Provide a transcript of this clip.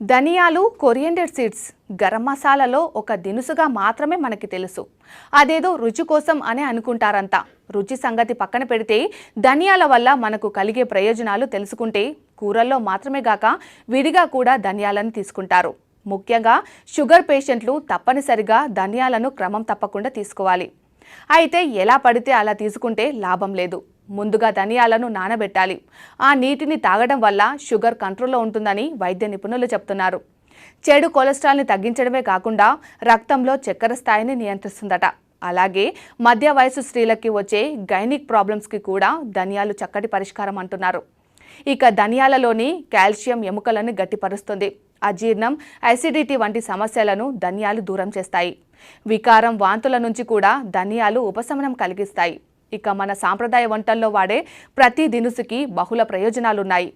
ధనియాలు coriander seeds garam మసాలాలో ఒక దినుసుగా మాత్రమే మనకి తెలుసు. అదేదో రుచి కోసం అనే అనుకుంటారంతా రుచి సంగతి పక్కన పెడితే ధనియాల వల్ల మనకు కలిగే ప్రయోజనాలు తెలుసుకుంటే కూరల్లో మాత్రమే గాక విడిగా కూడా ధనియాలను తీసుకుంటారు. ముఖ్యంగా షుగర్ పేషెంట్లు తప్పనిసరిగా ధనియాలను క్రమం తప్పకుండా తీసుకోవాలి. అయితే ఎలా పడితే అలా తీసుకుంటే లాభం లేదు. ముందుగా ధనియాలను నానబెట్టాలి. ఆ నీటిని తాగడం వల్ల షుగర్ కంట్రోల్లో ఉంటుందని వైద్య నిపుణులు చెప్తున్నారు. చెడు కొలెస్ట్రాల్ని తగ్గించడమే కాకుండా రక్తంలో చక్కెర స్థాయిని నియంత్రిస్తుందట. అలాగే మధ్య వయసు స్త్రీలకి వచ్చే గైనిక్ ప్రాబ్లమ్స్కి కూడా ధనియాలు చక్కటి పరిష్కారం అంటున్నారు. ఇక ధనియాలలోని కాల్షియం ఎముకలను గట్టిపరుస్తుంది. అజీర్ణం అసిడిటీ వంటి సమస్యలను ధనియాలు దూరం చేస్తాయి. వికారం వాంతుల నుంచి కూడా ధనియాలు ఉపశమనం కలిగిస్తాయి. ఇక మన సాంప్రదాయ వంటల్లో వాడే ప్రతి దినుసుకి బహుళ ప్రయోజనాలున్నాయి.